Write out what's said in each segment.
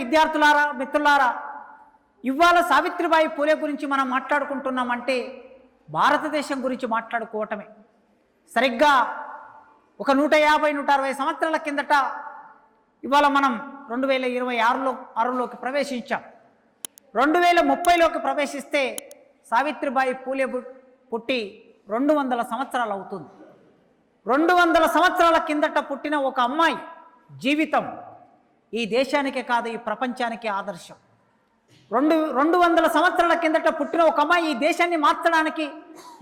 విద్యార్థులారా మిత్రులారా ఇవాళ సావిత్రిబాయి పూలే గురించి మనం మాట్లాడుకుంటున్నామంటే భారతదేశం గురించి మాట్లాడుకోవటమే. సరిగ్గా ఒక నూట యాభై నూట అరవై సంవత్సరాల కిందట ఇవాళ మనం రెండు వేల ఇరవై ఆరులో ఆరులోకి ప్రవేశించాం. రెండు వేల ముప్పైలోకి ప్రవేశిస్తే సావిత్రిబాయి పూలే పుట్టి రెండు వందల సంవత్సరాలు అవుతుంది. రెండు వందల సంవత్సరాల కిందట పుట్టిన ఒక అమ్మాయి జీవితం. ఈ దేశానికే కాదు ఈ ప్రపంచానికి ఆదర్శం. రెండు రెండు వందల సంవత్సరాల కిందట పుట్టిన ఒక అమ్మాయి ఈ దేశాన్ని మార్చడానికి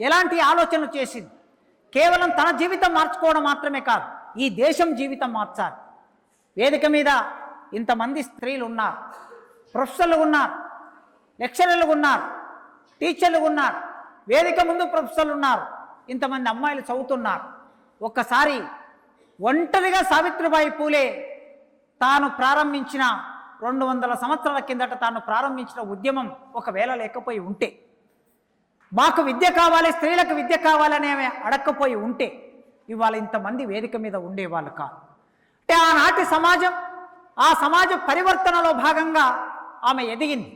ఎలాంటి ఆలోచనలు చేసింది? కేవలం తన జీవితం మార్చుకోవడం మాత్రమే కాదు ఈ దేశం జీవితం మార్చాలి. వేదిక మీద ఇంతమంది స్త్రీలు ఉన్నారు ప్రొఫెసర్లు ఉన్నారు లెక్చరర్లు ఉన్నారు టీచర్లు ఉన్నారు వేదిక ముందు ప్రొఫెసర్లు ఉన్నారు ఇంతమంది అమ్మాయిలు చదువుతున్నారు. ఒక్కసారి ఒంటరిగా సావిత్రిబాయి పూలే తాను ప్రారంభించిన రెండు వందల సంవత్సరాల కిందట తాను ప్రారంభించిన ఉద్యమం ఒకవేళ లేకపోయి ఉంటే మాకు విద్య కావాలి స్త్రీలకు విద్య కావాలని ఆమె అడక్కపోయి ఉంటే ఇవాళ ఇంతమంది వేదిక మీద ఉండేవాళ్ళు కాదు. అంటే ఆనాటి సమాజం ఆ సమాజ పరివర్తనలో భాగంగా ఆమె ఎదిగింది.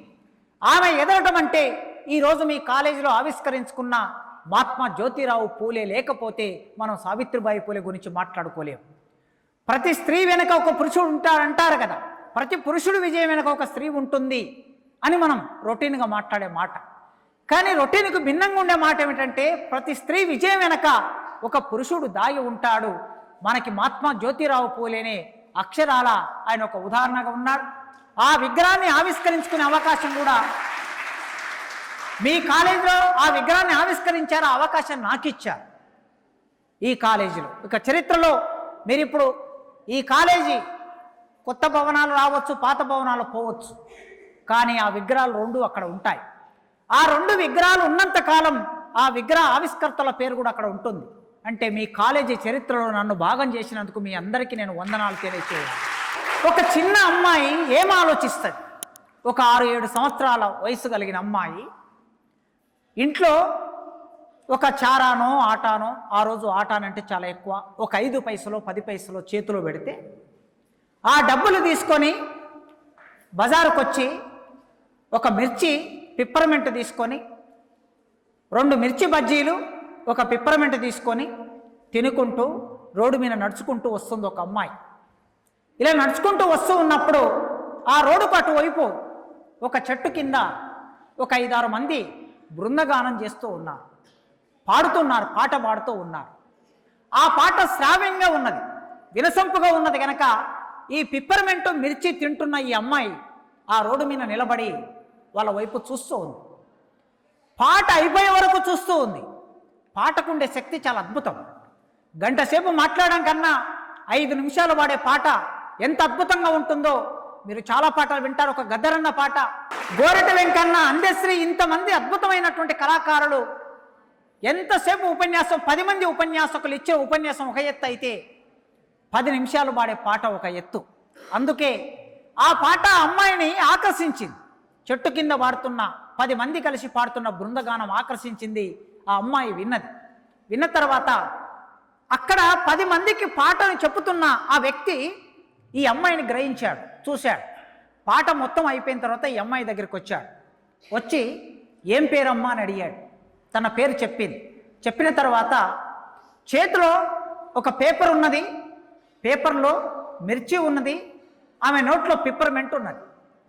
ఆమె ఎదగటం అంటే ఈరోజు మీ కాలేజీలో ఆవిష్కరించుకున్న మహాత్మా జ్యోతిరావు పూలే లేకపోతే మనం సావిత్రిబాయి పూలే గురించి మాట్లాడుకోలేము. ప్రతి స్త్రీ వెనక ఒక పురుషుడు ఉంటారంటారు కదా. ప్రతి పురుషుడు విజయం వెనక ఒక స్త్రీ ఉంటుంది అని మనం రొటీన్గా మాట్లాడే మాట. కానీ రొటీన్కు భిన్నంగా ఉండే మాట ఏమిటంటే ప్రతి స్త్రీ విజయం వెనక ఒక పురుషుడు దాగి ఉంటాడు. మనకి మహాత్మా జ్యోతిరావు పూలేనే అక్షరాల ఆయన ఒక ఉదాహరణగా ఉన్నాడు ఆ విగ్రహాన్ని ఆవిష్కరించుకునే అవకాశం కూడా మీ కాలేజీలో ఆ విగ్రహాన్ని ఆవిష్కరించారు అవకాశం నాకు ఇచ్చారు ఈ కాలేజీలో. ఇక చరిత్రలో మీరు ఇప్పుడు ఈ కాలేజీ కొత్త భవనాలు రావచ్చు పాత భవనాలు పోవచ్చు. కానీ ఆ విగ్రహాలు రెండు అక్కడ ఉంటాయి. ఆ రెండు విగ్రహాలు ఉన్నంత కాలం ఆ విగ్రహ ఆవిష్కర్తల పేరు కూడా అక్కడ ఉంటుంది. అంటే మీ కాలేజీ చరిత్రలో నన్ను భాగం చేసినందుకు మీ అందరికీ నేను వందనాలు తెలియచేయాలి. ఒక చిన్న అమ్మాయి ఏం ఆలోచిస్తుంది? ఒక ఆరు ఏడు సంవత్సరాల వయసు కలిగిన అమ్మాయి ఇంట్లో ఒక చారానో ఆటానో ఆ రోజు ఆటానంటే చాలా ఎక్కువ. ఒక ఐదు పైసలో పది పైసలో చేతిలో పెడితే ఆ డబ్బులు తీసుకొని బజారుకు వచ్చి ఒక మిర్చి పిప్పర్మెంట్ తీసుకొని రెండు మిర్చి బజ్జీలు ఒక పిప్పర్మెంట్ తీసుకొని తినుకుంటూ రోడ్డు మీద నడుచుకుంటూ వస్తుంది ఒక అమ్మాయి. ఇలా నడుచుకుంటూ వస్తూ ఉన్నప్పుడు ఆ రోడ్డుకు అటువైపు ఒక చెట్టు కింద ఒక ఐదారు మంది బృందగానం చేస్తూ ఉన్నారు. పాడుతున్నారు పాట పాడుతూ ఉన్నారు. ఆ పాట శ్రావ్యంగా ఉన్నది వినసొంపుగా ఉన్నది కనుక ఈ పిప్పర్మెంటు మిర్చి తింటున్న ఈ అమ్మాయి ఆ రోడ్డు మీద నిలబడి వాళ్ళ వైపు చూస్తూ ఉంది. పాట అయిపోయే వరకు చూస్తూ ఉంది. పాటకుండే శక్తి చాలా అద్భుతం. గంట సేపు మాట్లాడడం కన్నా ఐదు నిమిషాలు పాడే పాట ఎంత అద్భుతంగా ఉంటుందో మీరు చాలా పాటలు వింటారు. ఒక గద్దరన్న పాట గోరట వెంకన్న అందశ్రీ ఇంతమంది అద్భుతమైనటువంటి కళాకారులు ఎంతసేపు ఉపన్యాసం పది మంది ఉపన్యాసకులు ఇచ్చే ఉపన్యాసం ఒక ఎత్తు అయితే పది నిమిషాలు పాడే పాట ఒక ఎత్తు. అందుకే ఆ పాట అమ్మాయిని ఆకర్షించింది. చెట్టు కింద పాడుతున్న పది మంది కలిసి పాడుతున్న బృందగానం ఆకర్షించింది ఆ అమ్మాయి విన్నది. విన్న తర్వాత అక్కడ పది మందికి పాటను చెప్పుతున్న ఆ వ్యక్తి ఈ అమ్మాయిని గ్రహించాడు చూశాడు. పాట మొత్తం అయిపోయిన తర్వాత ఈ అమ్మాయి దగ్గరికి వచ్చాడు. వచ్చి ఏం పేరమ్మా? అని అడిగాడు. తన పేరు చెప్పింది. చెప్పిన తర్వాత చేతిలో ఒక పేపర్ ఉన్నది. పేపర్లో మిర్చి ఉన్నది. ఆమె నోట్లో పిప్పర్మెంట్ ఉన్నది.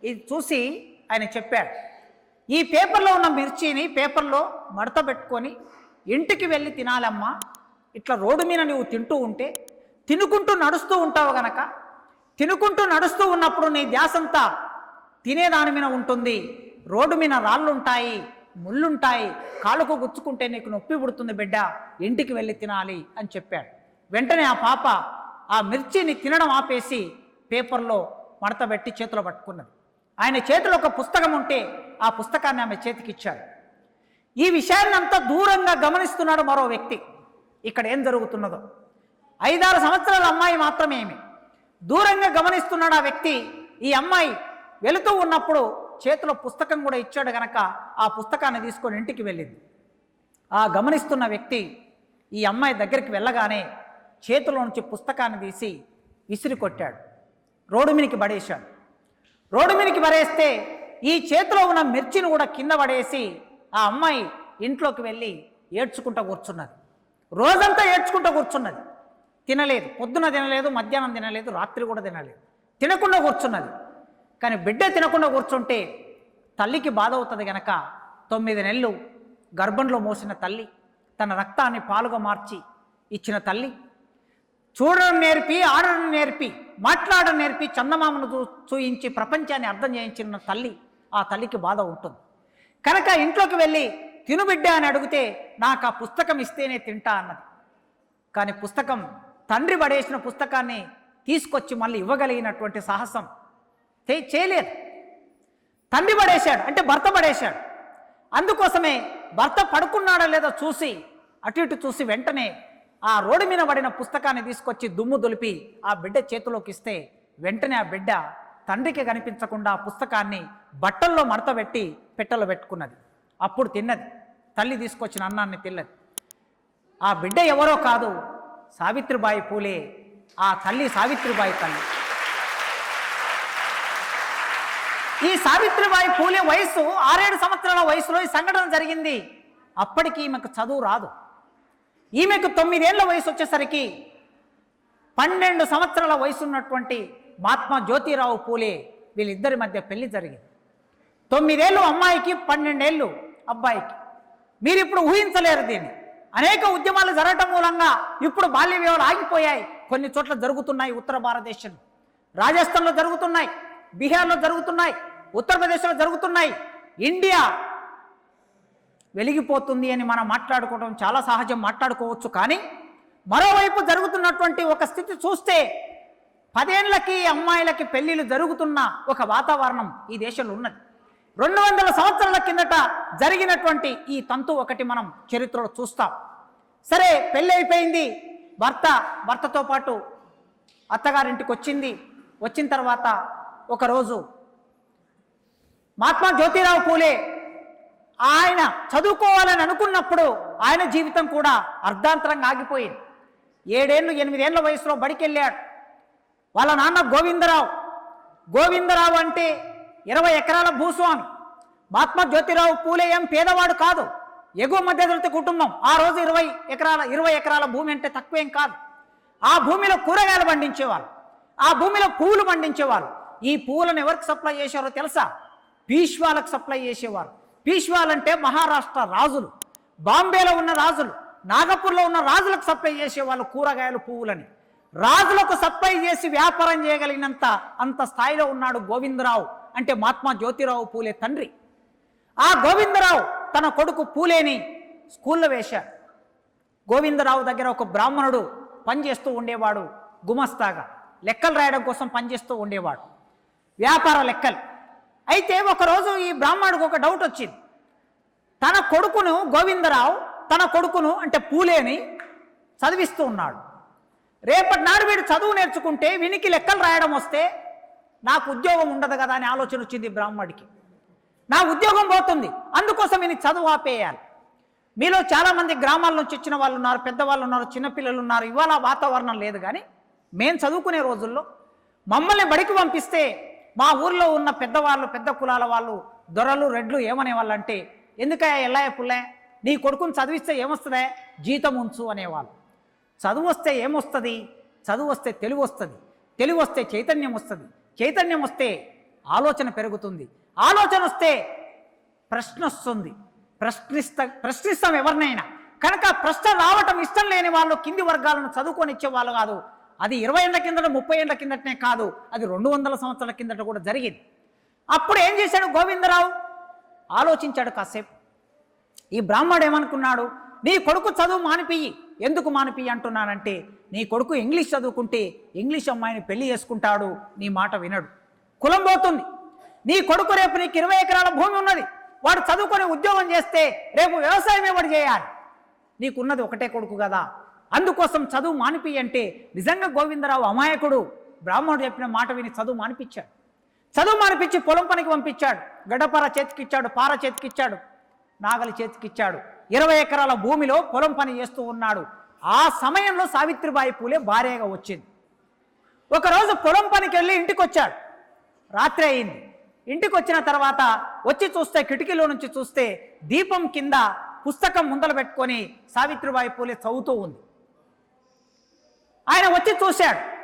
ఇది చూసి ఆయన చెప్పాడు. ఈ పేపర్లో ఉన్న మిర్చిని పేపర్లో మడత పెట్టుకొని ఇంటికి వెళ్ళి తినాలమ్మా. ఇట్లా రోడ్డు మీద నువ్వు తింటూ ఉంటే తినుకుంటూ నడుస్తూ ఉంటావు గనక తినుకుంటూ నడుస్తూ ఉన్నప్పుడు నీ ధ్యాసంతా తినేదాని మీద ఉంటుంది. రోడ్డు మీద రాళ్ళు ఉంటాయి ముళ్ళుంటాయి. కాలుకు గుచ్చుకుంటే నీకు నొప్పి పుడుతుంది బిడ్డ. ఇంటికి వెళ్ళి తినాలి అని చెప్పాడు. వెంటనే ఆ పాప ఆ మిర్చిని తినడం ఆపేసి పేపర్లో మడత పెట్టి చేతిలో పట్టుకున్నది. ఆయన చేతిలో ఒక పుస్తకం ఉంటే ఆ పుస్తకాన్ని ఆమె చేతికి ఇచ్చాడు ఈ విషయాన్ని అంతా దూరంగా గమనిస్తున్నాడు మరో వ్యక్తి. ఇక్కడ ఏం జరుగుతున్నదో. ఐదారు సంవత్సరాల అమ్మాయి మాత్రమేమి దూరంగా గమనిస్తున్నాడు ఆ వ్యక్తి. ఈ అమ్మాయి వెళుతూ ఉన్నప్పుడు చేతిలో పుస్తకం కూడా ఇచ్చాడు గనక ఆ పుస్తకాన్ని తీసుకొని ఇంటికి వెళ్ళింది. ఆ గమనిస్తున్న వ్యక్తి ఈ అమ్మాయి దగ్గరికి వెళ్ళగానే చేతిలో నుంచి పుస్తకాన్ని తీసి విసిరి కొట్టాడు. రోడ్డు మీదకి పడేశాడు. రోడ్డు మీదకి పడేస్తే ఈ చేతిలో ఉన్న మిర్చిని కూడా కింద పడేసి ఆ అమ్మాయి ఇంట్లోకి వెళ్ళి ఏడ్చుకుంటూ కూర్చున్నది. రోజంతా ఏడ్చుకుంటూ కూర్చున్నది. తినలేదు. పొద్దున తినలేదు మధ్యాహ్నం తినలేదు రాత్రి కూడా తినలేదు. తినకుండా కూర్చున్నది. కానీ బిడ్డ తినకుండా కూర్చుంటే తల్లికి బాధ అవుతుంది గనక తొమ్మిది నెలలు గర్భంలో మోసిన తల్లి తన రక్తాన్ని పాలుగా మార్చి ఇచ్చిన తల్లి చూడడం నేర్పి ఆడడం నేర్పి మాట్లాడడం నేర్పి చందమామను చూ చూయించి ప్రపంచాన్ని అర్థం చేయించిన తల్లి ఆ తల్లికి బాధ ఉంటుంది. కనుక ఇంట్లోకి వెళ్ళి తినుబిడ్డ అని అడిగితే నాకు ఆ పుస్తకం ఇస్తేనే తింటా అన్నది. కానీ పుస్తకం తండ్రి పడేసిన పుస్తకాన్ని తీసుకొచ్చి మళ్ళీ ఇవ్వగలిగినటువంటి సాహసం చేయలేదు. తండ్రి పడేశాడు అంటే భర్త పడేశాడు. అందుకోసమే భర్త పడుకున్నాడా లేదో చూసి అటు ఇటు చూసి వెంటనే ఆ రోడ్డు మీద పడిన పుస్తకాన్ని తీసుకొచ్చి దుమ్ము దులిపి ఆ బిడ్డ చేతిలోకి ఇస్తే వెంటనే ఆ బిడ్డ తండ్రికి కనిపించకుండా ఆ పుస్తకాన్ని బట్టల్లో మడత పెట్టి పెట్టెలో పెట్టుకున్నది. అప్పుడు తిన్నది. తల్లి తీసుకొచ్చిన అన్నాన్ని తిన్నది. ఆ బిడ్డ ఎవరో కాదు సావిత్రిబాయి పూలే ఆ తల్లి సావిత్రిబాయి తల్లి. ఈ సావిత్రిబాయి పూలే వయసు ఆరేడు సంవత్సరాల వయసులో ఈ సంఘటన జరిగింది. అప్పటికి ఈమెకు చదువు రాదు. ఈమెకు తొమ్మిదేళ్ళ వయసు వచ్చేసరికి పన్నెండు సంవత్సరాల వయసు ఉన్నటువంటి మహాత్మా జ్యోతిరావు పూలే వీళ్ళిద్దరి మధ్య పెళ్ళి జరిగింది. తొమ్మిదేళ్ళు అమ్మాయికి పన్నెండేళ్ళు అబ్బాయికి. మీరు ఇప్పుడు ఊహించలేరు దీన్ని. అనేక ఉద్యమాలు జరగటం మూలంగా ఇప్పుడు బాల్య వివాహాలు ఆగిపోయాయి. కొన్ని చోట్ల జరుగుతున్నాయి ఉత్తర భారతదేశం రాజస్థాన్లో జరుగుతున్నాయి. బీహార్లో జరుగుతున్నాయి ఉత్తరప్రదేశ్లో జరుగుతున్నాయి ఇండియా వెలిగిపోతుంది అని మనం మాట్లాడుకోవడం చాలా సహజం మాట్లాడుకోవచ్చు. కానీ మరోవైపు జరుగుతున్నటువంటి ఒక స్థితి చూస్తే పదేళ్ళకి అమ్మాయిలకి పెళ్ళిళ్ళు జరుగుతున్న ఒక వాతావరణం ఈ దేశంలో ఉన్నది. రెండు వందల సంవత్సరాల కిందట జరిగినటువంటి ఈ తంతు ఒకటి మనం చరిత్రలో చూస్తాం. సరే పెళ్ళి అయిపోయింది. భర్త భర్తతో పాటు అత్తగారింటికి వచ్చింది. వచ్చిన తర్వాత ఒకరోజు మహాత్మా జ్యోతిరావు పూలే ఆయన చదువుకోవాలని అనుకున్నప్పుడు ఆయన జీవితం కూడా అర్ధాంతరంగా ఆగిపోయింది. ఏడేళ్ళు ఎనిమిదేళ్ళ వయసులో బడికెళ్ళాడు. వాళ్ళ నాన్న గోవిందరావు. గోవిందరావు అంటే ఇరవై ఎకరాల భూస్వామి. మహాత్మా జ్యోతిరావు పూలే ఏం పేదవాడు కాదు. ఎగువ మధ్యతరగతి కుటుంబం. ఆ రోజు ఇరవై ఎకరాల ఇరవై ఎకరాల భూమి అంటే తక్కువేం కాదు. ఆ భూమిలో కూరగాయలు పండించేవాళ్ళు. ఆ భూమిలో పూలు పండించేవాళ్ళు. ఈ పువ్వులను ఎవరికి సప్లై చేశారో తెలుసా? పీష్వాలకు సప్లై చేసేవారు. పీష్వాలంటే మహారాష్ట్ర రాజులు. బాంబేలో ఉన్న రాజులు నాగపూర్లో ఉన్న రాజులకు సప్లై చేసేవాళ్ళు కూరగాయలు పువ్వులని. రాజులకు సప్లై చేసి వ్యాపారం చేయగలిగినంత అంత స్థాయిలో ఉన్నాడు గోవిందరావు అంటే మహాత్మా జ్యోతిరావు పూలే తండ్రి. ఆ గోవిందరావు తన కొడుకు పూలేని స్కూల్లో వేశాడు. గోవిందరావు దగ్గర ఒక బ్రాహ్మణుడు పనిచేస్తూ ఉండేవాడు గుమస్తాగా. లెక్కలు రాయడం కోసం పనిచేస్తూ ఉండేవాడు. వ్యాపార లెక్కలు. అయితే ఒకరోజు ఈ బ్రాహ్మణుడికి ఒక డౌట్ వచ్చింది. తన కొడుకును గోవిందరావు తన కొడుకును అంటే పూలేని చదివిస్తూ ఉన్నాడు. రేపటి నాడు వీడు చదువు నేర్చుకుంటే వీనికి లెక్కలు రాయడం వస్తే నాకు ఉద్యోగం ఉండదు కదా అని ఆలోచన వచ్చింది బ్రాహ్మడికి నా ఉద్యోగం పోతుంది అందుకోసం ఈయన చదువు ఆపేయాలి. మీలో చాలామంది గ్రామాల నుంచి వచ్చిన వాళ్ళు ఉన్నారు పెద్దవాళ్ళు ఉన్నారు చిన్నపిల్లలు ఉన్నారు ఇవాళ వాతావరణం లేదు కానీ మేము చదువుకునే రోజుల్లో మమ్మల్ని బడికి పంపిస్తే మా ఊర్లో ఉన్న పెద్దవాళ్ళు పెద్ద కులాల వాళ్ళు దొరలు రెడ్లు ఏమనే వాళ్ళంటే ఎందుకయ్యా ఎల్లయ్య పుల్లే? నీ కొడుకుని చదివిస్తే ఏమొస్తుందే? జీతం ఉంచు అనేవాళ్ళు. చదువు వస్తే ఏమొస్తుంది? చదువు వస్తే తెలివి వస్తుంది. తెలివి వస్తే చైతన్యం వస్తుంది. చైతన్యం వస్తే ఆలోచన పెరుగుతుంది. ఆలోచన వస్తే ప్రశ్న వస్తుంది. ప్రశ్నిస్త ప్రశ్నిస్తాం ఎవరినైనా. కనుక ప్రశ్న రావటం ఇష్టం లేని వాళ్ళు కింది వర్గాలను చదువుకొని ఇచ్చే వాళ్ళు కాదు. అది ఇరవై ఏళ్ళ కిందట ముప్పై ఏళ్ళ కిందటనే కాదు అది రెండు వందల సంవత్సరాల కిందట కూడా జరిగింది. అప్పుడు ఏం చేశాడు గోవిందరావు? ఆలోచించాడు కాసేపు. ఈ బ్రాహ్మడు ఏమనుకున్నాడు? నీ కొడుకు చదువు మానిపియ్యి. ఎందుకు మానిపియ్యి అంటున్నానంటే నీ కొడుకు ఇంగ్లీష్ చదువుకుంటే ఇంగ్లీష్ అమ్మాయిని పెళ్ళి చేసుకుంటాడు నీ మాట వినడు. కులం పోతుంది. నీ కొడుకు రేపు నీకు ఇరవై ఎకరాల భూమి ఉన్నది. వాడు చదువుకొని ఉద్యోగం చేస్తే రేపు వ్యవసాయం ఎవడు చేయాలి? నీకున్నది ఒకటే కొడుకు కదా. అందుకోసం చదువు మానిపి అంటే నిజంగా గోవిందరావు అమాయకుడు. బ్రాహ్మణుడు చెప్పిన మాట విని చదువు మానిపించాడు. చదువు మానిపించి పొలం పనికి పంపించాడు. గడ్డపార చేతికిచ్చాడు పార చేతికిచ్చాడు నాగలి చేతికిచ్చాడు. ఇరవై ఎకరాల భూమిలో పొలం పని చేస్తూ ఉన్నాడు. ఆ సమయంలో సావిత్రిబాయి పూలే భార్యగా వచ్చింది. ఒకరోజు పొలం పనికి వెళ్ళి ఇంటికి వచ్చాడు రాత్రి అయింది. ఇంటికి వచ్చిన తర్వాత వచ్చి చూస్తే కిటికీలో నుంచి చూస్తే దీపం కింద పుస్తకం ముందలు పెట్టుకొని సావిత్రిబాయి పూలే చదువుతూ ఉంది. ఆయన వచ్చి చూశాడు.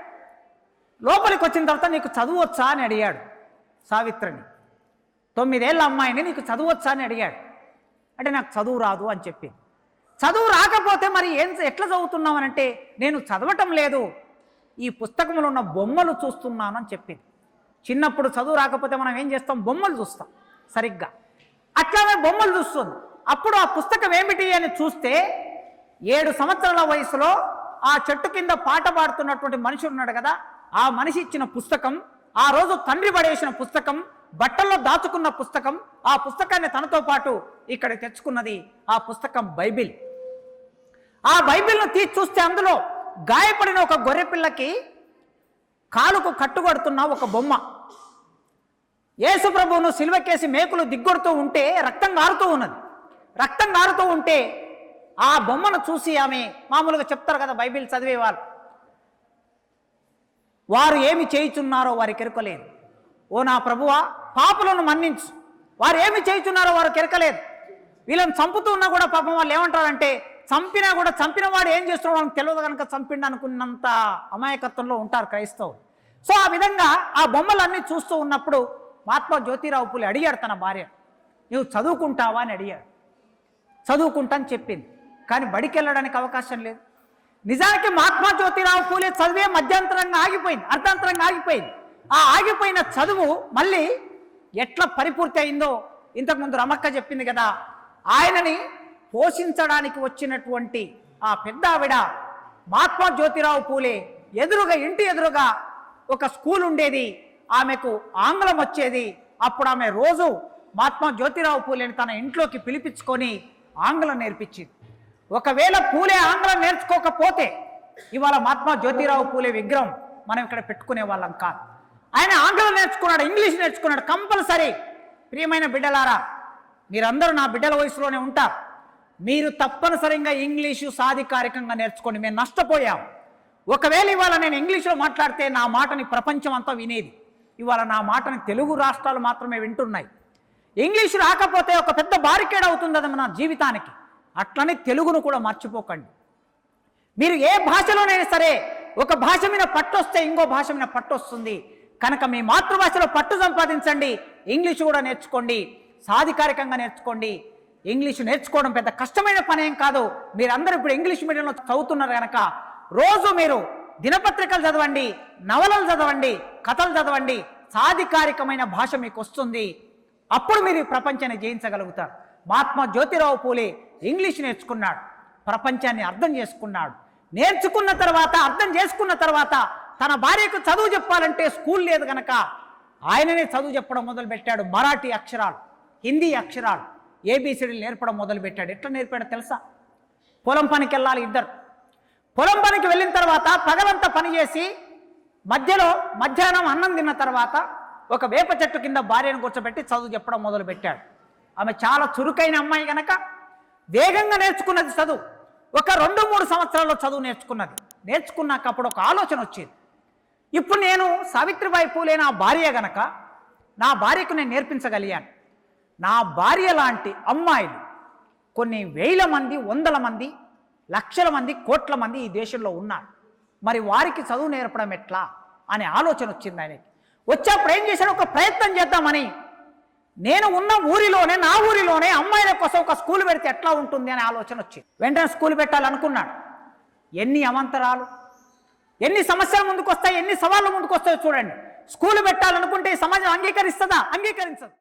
లోపలికి వచ్చిన తర్వాత నీకు చదువచ్చా అని అడిగాడు సావిత్రిని. తొమ్మిదేళ్ళ అమ్మాయిని నీకు చదువచ్చా అని అడిగాడు. అంటే నాకు చదువు రాదు అని చెప్పింది. చదువు రాకపోతే మరి ఏం ఎట్లా చదువుతున్నావు అని అంటే నేను చదవటం లేదు. ఈ పుస్తకంలో ఉన్న బొమ్మలు చూస్తున్నాను అని చెప్పింది. చిన్నప్పుడు చదువు రాకపోతే మనం ఏం చేస్తాం? బొమ్మలు చూస్తాం సరిగ్గా. అట్లానే బొమ్మలు చూస్తుంది. అప్పుడు ఆ పుస్తకం ఏమిటి అని చూస్తే ఏడు సంవత్సరాల వయసులో ఆ చెట్టు కింద పాట పాడుతున్నటువంటి మనిషి ఉన్నాడు కదా ఆ మనిషి ఇచ్చిన పుస్తకం ఆ రోజు తండ్రి పడేసిన పుస్తకం బట్టల్లో దాచుకున్న పుస్తకం ఆ పుస్తకాన్ని తనతో పాటు ఇక్కడ తెచ్చుకున్నది ఆ పుస్తకం బైబిల్. ఆ బైబిల్ను తీసి చూస్తే అందులో గాయపడిన ఒక గొర్రె పిల్లకి కాలుకు కట్టుబడుతున్న ఒక బొమ్మ. యేసుప్రభువును సిల్వకేసి మేకులు దిగ్గొడుతూ ఉంటే రక్తం గారుతూ ఉన్నది. రక్తం గారుతూ ఉంటే ఆ బొమ్మను చూసి ఆమె మామూలుగా చెప్తారు కదా బైబిల్ చదివేవారు వారు ఏమి చేయుచున్నారో వారికి ఎరకలేదు ఓ నా ప్రభువా పాపులను మన్నించు. వారు ఏమి చేయుచున్నారో వారు కెరకలేదు. వీళ్ళని చంపుతూ ఉన్నా కూడా పాపం వాళ్ళు ఏమంటారంటే చంపినా కూడా చంపిన వాడు ఏం చేస్తున్నాడు వాళ్ళకి తెలియదు కనుక చంపిండు అనుకున్నంత అమాయకత్వంలో ఉంటారు క్రైస్తవులు. సో ఆ విధంగా ఆ బొమ్మలన్నీ చూస్తూ ఉన్నప్పుడు మహాత్మా జ్యోతిరావు పులి అడిగాడు తన భార్య నువ్వు చదువుకుంటావా? అని అడిగాడు. చదువుకుంటా అని చెప్పింది. కానీ బడికి వెళ్ళడానికి అవకాశం లేదు. నిజానికి మహాత్మా జ్యోతిరావు పూలే చదివే మధ్యంతరంగా ఆగిపోయింది అర్ధాంతరంగా ఆగిపోయింది. ఆ ఆగిపోయిన చదువు మళ్ళీ ఎట్లా పరిపూర్తి అయిందో ఇంతకుముందు రమక్క చెప్పింది కదా ఆయనని పోషించడానికి వచ్చినటువంటి ఆ పెద్ద ఆవిడ మహాత్మా జ్యోతిరావు పూలే ఎదురుగా ఇంటి ఎదురుగా ఒక స్కూల్ ఉండేది ఆమెకు ఆంగ్లం వచ్చేది. అప్పుడు ఆమె రోజు మహాత్మా జ్యోతిరావు పూలేని తన ఇంట్లోకి పిలిపించుకొని ఆంగ్లం నేర్పించింది. ఒకవేళ పూలే ఆంగ్లం నేర్చుకోకపోతే ఇవాళ మహాత్మా జ్యోతిరావు పూలే విగ్రహం మనం ఇక్కడ పెట్టుకునే వాళ్ళం కాదు. ఆయన ఆంగ్లం నేర్చుకున్నాడు ఇంగ్లీష్ నేర్చుకున్నాడు కంపల్సరీ. ప్రియమైన బిడ్డలారా మీరందరూ నా బిడ్డల వయసులోనే ఉంటారు. మీరు తప్పనిసరిగా ఇంగ్లీషు సాధికారికంగా నేర్చుకోండి మేము నష్టపోయాం. ఒకవేళ ఇవాళ నేను ఇంగ్లీష్లో మాట్లాడితే నా మాటని ప్రపంచం అంతా వినేది. ఇవాళ నా మాటని తెలుగు రాష్ట్రాలు మాత్రమే వింటున్నాయి. ఇంగ్లీష్ రాకపోతే ఒక పెద్ద బారికేడ్ అవుతుంది అది మన జీవితానికి. అట్లనే తెలుగును కూడా మర్చిపోకండి. మీరు ఏ భాషలోనైనా సరే ఒక భాష మీద పట్టు వస్తే ఇంకో భాష మీద పట్టు వస్తుంది కనుక మీ మాతృభాషలో పట్టు సంపాదించండి. ఇంగ్లీష్ కూడా నేర్చుకోండి. సాధికారికంగా నేర్చుకోండి. ఇంగ్లీష్ నేర్చుకోవడం పెద్ద కష్టమైన పని ఏం కాదు. మీరందరూ ఇప్పుడు ఇంగ్లీష్ మీడియంలో చదువుతున్నారు కనుక రోజు మీరు దినపత్రికలు చదవండి నవలలు చదవండి కథలు చదవండి. సాధికారికమైన భాష మీకు వస్తుంది అప్పుడు మీరు ఈ ప్రపంచాన్ని జయించగలుగుతారు. మహాత్మా జ్యోతిరావు పూలే ఇంగ్లీష్ నేర్చుకున్నాడు ప్రపంచాన్ని అర్థం చేసుకున్నాడు. నేర్చుకున్న తర్వాత అర్థం చేసుకున్న తర్వాత తన భార్యకు చదువు చెప్పాలంటే స్కూల్ లేదు గనక ఆయననే చదువు చెప్పడం మొదలుపెట్టాడు మరాఠీ అక్షరాలు హిందీ అక్షరాలు ఏబీసీడీలు నేర్పడం మొదలుపెట్టాడు. ఎట్లా నేర్పాడో తెలుసా? పొలం పనికి వెళ్ళాలి ఇద్దరు. పొలం పనికి వెళ్ళిన తర్వాత పగలంతా పనిచేసి మధ్యలో మధ్యాహ్నం అన్నం తిన్న తర్వాత ఒక వేప చెట్టు కింద భార్యను కూర్చోబెట్టి చదువు చెప్పడం మొదలుపెట్టాడు. ఆమె చాలా చురుకైన అమ్మాయి కనుక వేగంగా నేర్చుకున్నది చదువు. ఒక రెండు మూడు సంవత్సరాల్లో చదువు నేర్చుకున్నది. నేర్చుకున్నాక అప్పుడు ఒక ఆలోచన వచ్చేది. ఇప్పుడు నేను సావిత్రిబాయి పూలే నా భార్య గనక నా భార్యకు నేను నేర్పించగలిగాను. నా భార్య లాంటి అమ్మాయిలు కొన్ని వేల మంది వందల మంది లక్షల మంది కోట్ల మంది ఈ దేశంలో ఉన్నారు. మరి వారికి చదువు నేర్పడం ఎట్లా? అనే ఆలోచన వచ్చింది ఆయనకి. వచ్చేప్పుడు ఏం చేశాడు? ఒక ప్రయత్నం చేద్దామని నేను ఉన్న ఊరిలోనే నా ఊరిలోనే అమ్మాయిల కోసం ఒక స్కూల్ పెడితే ఎట్లా ఉంటుంది అనే ఆలోచన వచ్చింది. వెంటనే స్కూల్ పెట్టాలనుకున్నాడు. ఎన్ని అవంతరాలు ఎన్ని సమస్యలు ముందుకు వస్తాయి ఎన్ని సవాళ్ళు ముందుకు వస్తాయో చూడండి. స్కూల్ పెట్టాలనుకుంటే ఈ సమాజం అంగీకరిస్తుందా? అంగీకరించదు.